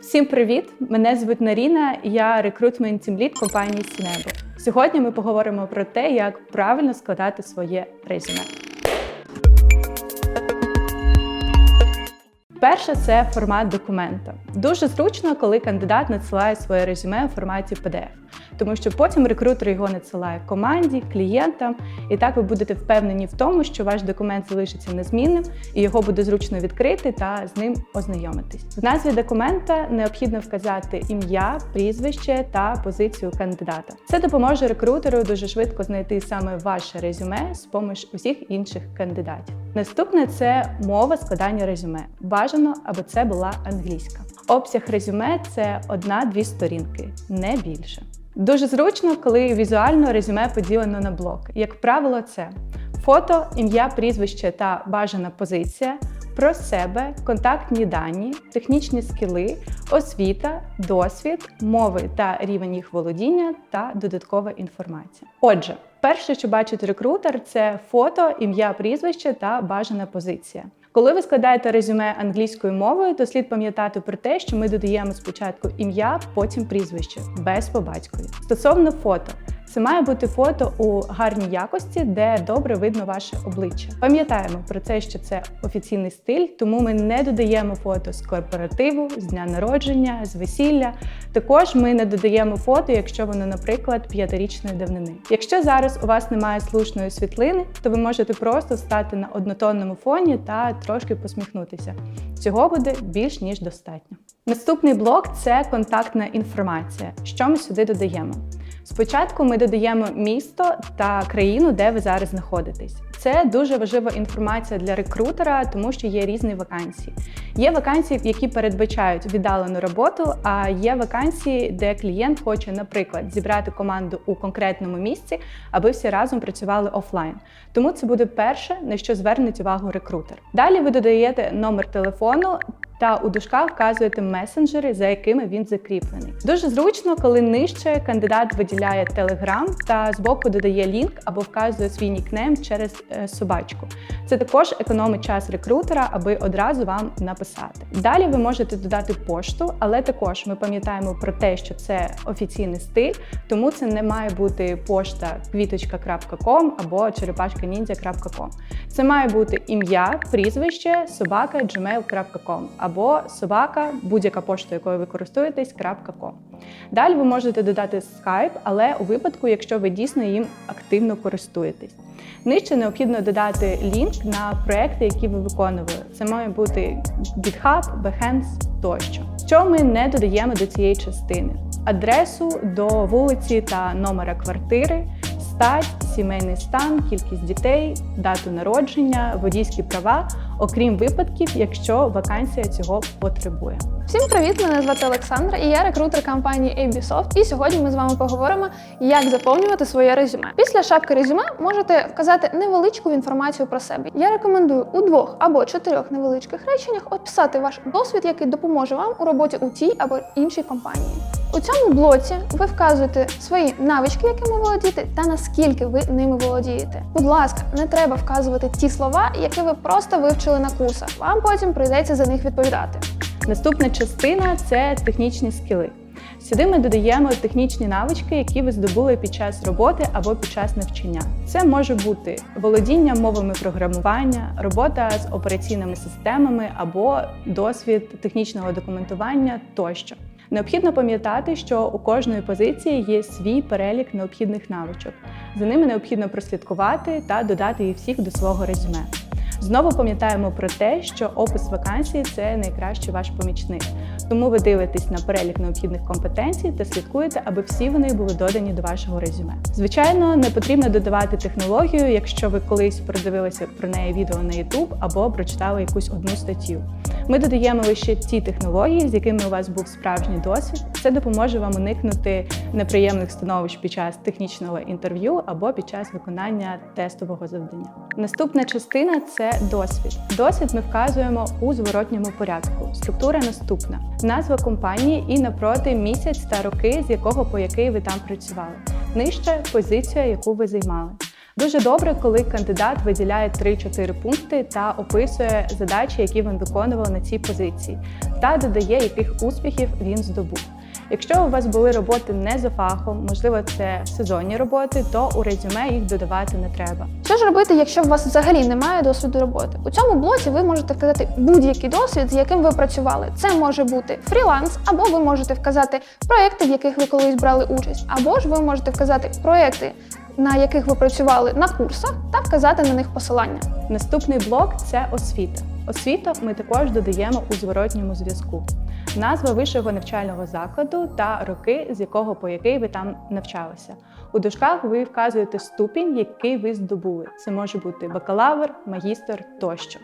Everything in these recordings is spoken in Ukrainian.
Всім привіт! Мене звуть Наріна, я рекрутмент тімліт компанії Сінебо. Сьогодні ми поговоримо про те, як правильно складати своє резюме. Перше це формат документа. Дуже зручно, коли кандидат надсилає своє резюме у форматі PDF, тому що потім рекрутер його надсилає команді, клієнтам, і так ви будете впевнені в тому, що ваш документ залишиться незмінним і його буде зручно відкрити та з ним ознайомитись. В назві документа необхідно вказати ім'я, прізвище та позицію кандидата. Це допоможе рекрутеру дуже швидко знайти саме ваше резюме з поміж усіх інших кандидатів. Наступне це мова складання резюме. Бажано, аби це була англійська. Обсяг резюме це одна-дві сторінки, не більше. Дуже зручно, коли візуально резюме поділено на блок. Як правило, це фото, ім'я, прізвище та бажана позиція, про себе, контактні дані, технічні скіли, освіта, досвід, мови та рівень їх володіння та додаткова інформація. Отже, перше, що бачить рекрутер, це фото, ім'я, прізвище та бажана позиція. Коли ви складаєте резюме англійською мовою, то слід пам'ятати про те, що ми додаємо спочатку ім'я, потім прізвище без по батькові. Стосовно фото. Це має бути фото у гарній якості, де добре видно ваше обличчя. Пам'ятаємо про те, що це офіційний стиль, тому ми не додаємо фото з корпоративу, з дня народження, з весілля. Також ми не додаємо фото, якщо воно, наприклад, п'ятирічної давнини. Якщо зараз у вас немає слушної світлини, то ви можете просто стати на однотонному фоні та трошки посміхнутися. Цього буде більш ніж достатньо. Наступний блок це контактна інформація. Що ми сюди додаємо? Спочатку ми додаємо місто та країну, де ви зараз знаходитесь. Це дуже важлива інформація для рекрутера, тому що є різні вакансії. Є вакансії, які передбачають віддалену роботу, а є вакансії, де клієнт хоче, наприклад, зібрати команду у конкретному місці, аби всі разом працювали офлайн. Тому це буде перше, на що звернеть увагу рекрутер. Далі ви додаєте номер телефону. Та у дужках вказуєте месенджери, за якими він закріплений. Дуже зручно, коли нижче кандидат виділяє Telegram та збоку додає лінк або вказує свій нікнейм через е, собачку. Це також економить час рекрутера, аби одразу вам написати. Далі ви можете додати пошту, але також ми пам'ятаємо про те, що це офіційний стиль, тому це не має бути пошта квіточка.com або черепашканіндзя.com. Це має бути ім'я, прізвище, собака gmail.com або собака, будь-яка пошта, якою ви користуєтесь, .com. Далі ви можете додати Skype, але у випадку, якщо ви дійсно їм активно користуєтесь. Нижче необхідно додати лінк на проекти, які ви виконували. Це має бути GitHub, Behance тощо. Що ми не додаємо до цієї частини? Адресу до вулиці та номера квартири, стать, сімейний стан, кількість дітей, дату народження, водійські права, окрім випадків, якщо вакансія цього потребує. Всім привіт! Мене звати Олександра, і я рекрутер компанії ABSoft. І сьогодні ми з вами поговоримо, як заповнювати своє резюме. Після шапки резюме можете вказати невеличку інформацію про себе. Я рекомендую у двох або чотирьох невеличких реченнях описати ваш досвід, який допоможе вам у роботі у тій або іншій компанії. У цьому блоці ви вказуєте свої навички, якими володієте, та наскільки ви ними володієте. Будь ласка, не треба вказувати ті слова, які ви просто вивчили на курсах. Вам потім прийдеться за них відповідати. Наступна частина це технічні скіли. Сюди ми додаємо технічні навички, які ви здобули під час роботи або під час навчання. Це може бути володіння мовами програмування, робота з операційними системами або досвід технічного документування тощо. Необхідно пам'ятати, що у кожної позиції є свій перелік необхідних навичок. За ними необхідно прослідкувати та додати їх всіх до свого резюме. Знову пам'ятаємо про те, що опис вакансії це найкращий ваш помічник. Тому ви дивитесь на перелік необхідних компетенцій та слідкуєте, аби всі вони були додані до вашого резюме. Звичайно, не потрібно додавати технологію, якщо ви колись продивилися про неї відео на YouTube або прочитали якусь одну статтю. Ми додаємо лише ті технології, з якими у вас був справжній досвід. Це допоможе вам уникнути неприємних становищ під час технічного інтерв'ю або під час виконання тестового завдання. Наступна частина це досвід. Досвід ми вказуємо у зворотньому порядку. Структура наступна: назва компанії і напроти місяць та роки, з якого по який ви там працювали. Нижче позиція, яку ви займали. Дуже добре, коли кандидат виділяє 3-4 пункти та описує задачі, які він виконував на цій позиції, та додає, яких успіхів він здобув. Якщо у вас були роботи не за фахом, можливо, це сезонні роботи, то у резюме їх додавати не треба. Що ж робити, якщо у вас взагалі немає досвіду роботи? У цьому блоці ви можете вказати будь-який досвід, з яким ви працювали. Це може бути фріланс, або ви можете вказати проекти, в яких ви колись брали участь, або ж ви можете вказати проекти, на яких ви працювали на курсах, та вказати на них посилання. Наступний блок це освіта. Освіту ми також додаємо у зворотньому зв'язку. Назва вищого навчального закладу та роки, з якого по який ви там навчалися. У дужках ви вказуєте ступінь, який ви здобули. Це може бути бакалавр, магістр тощо.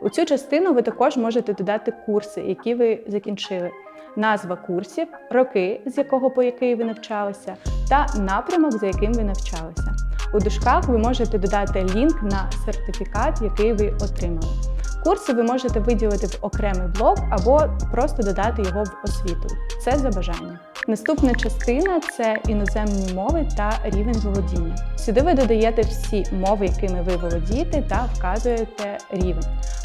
У цю частину ви також можете додати курси, які ви закінчили, назва курсів, роки, з якого по який ви навчалися, та напрямок, за яким ви навчалися. У дужках ви можете додати лінк на сертифікат, який ви отримали. Курси ви можете виділити в окремий блок або просто додати його в освіту. Це за бажанням. Наступна частина це іноземні мови та рівень володіння. Сюди ви додаєте всі мови, якими ви володієте, та вказуєте рівень.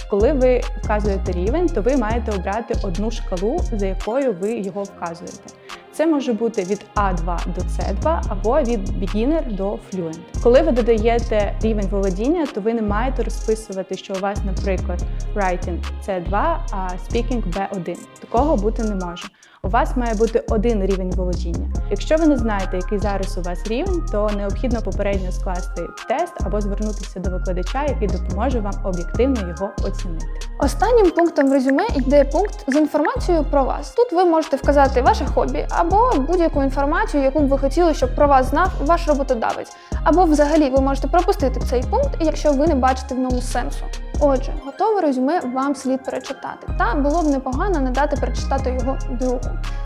Коли ви вказуєте рівень, то ви маєте обрати одну шкалу, за якою ви його вказуєте. Це може бути від А2 до С2 або від beginner до fluent. Коли ви додаєте рівень володіння, то ви не маєте розписувати, що у вас, наприклад, writing C2, а speaking B1. Такого бути не може. У вас має бути один рівень володіння. Якщо ви не знаєте, який зараз у вас рівень, то необхідно попередньо скласти тест або звернутися до викладача, який допоможе вам об'єктивно його оцінити. Останнім пунктом в резюме йде пункт з інформацією про вас. Тут ви можете вказати ваше хобі або будь-яку інформацію, яку б ви хотіли, щоб про вас знав ваш роботодавець. Або взагалі ви можете пропустити цей пункт, якщо ви не бачите в ньому сенсу. Отже, готове резюме вам слід перечитати, та було б непогано не дати перечитати його другу.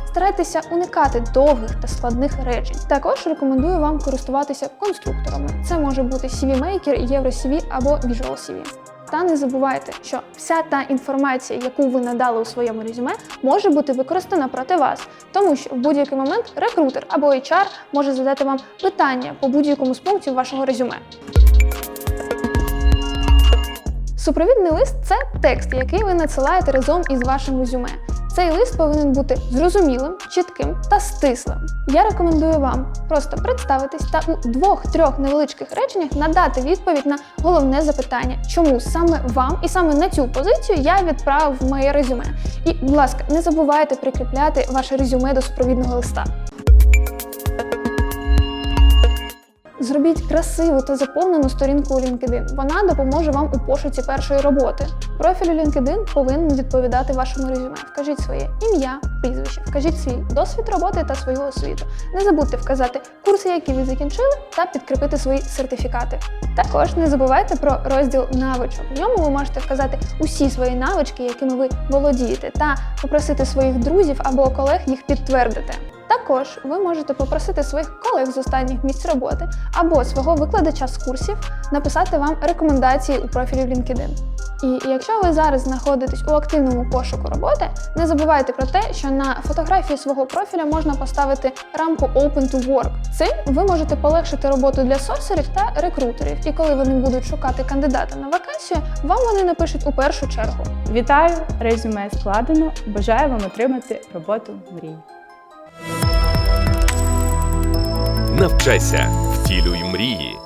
Старайтеся уникати довгих та складних речень. Також рекомендую вам користуватися конструкторами. Це може бути CV Maker, EuroCV або Visual CV. Та не забувайте, що вся та інформація, яку ви надали у своєму резюме, може бути використана проти вас, тому що в будь-який момент рекрутер або HR може задати вам питання по будь-якому з пунктів вашого резюме. Супровідний лист це текст, який ви надсилаєте разом із вашим резюме. Цей лист повинен бути зрозумілим, чітким та стислим. Я рекомендую вам просто представитись та у двох-трьох невеличких реченнях надати відповідь на головне запитання, чому саме вам і саме на цю позицію я відправив моє резюме. І, будь ласка, не забувайте прикріпляти ваше резюме до супровідного листа. Зробіть красиву та заповнену сторінку у LinkedIn. Вона допоможе вам у пошуці першої роботи. Профіль у LinkedIn повинен відповідати вашому резюме. Вкажіть своє ім'я, прізвище, вкажіть свій досвід роботи та свою освіту. Не забудьте вказати курси, які ви закінчили, та підкріпити свої сертифікати. Також не забувайте про розділ навичок. В ньому ви можете вказати усі свої навички, якими ви володієте, та попросити своїх друзів або колег їх підтвердити. Також ви можете попросити своїх колег з останніх місць роботи або свого викладача з курсів написати вам рекомендації у профілі в LinkedIn. І якщо ви зараз знаходитесь у активному пошуку роботи, не забувайте про те, що на фотографії свого профіля можна поставити рамку Open to Work. Цим ви можете полегшити роботу для сорсерів та рекрутерів. І коли вони будуть шукати кандидата на вакансію, вам вони напишуть у першу чергу. Вітаю! Резюме складено. Бажаю вам отримати роботу мрії. Навчайся, втілюй мрії.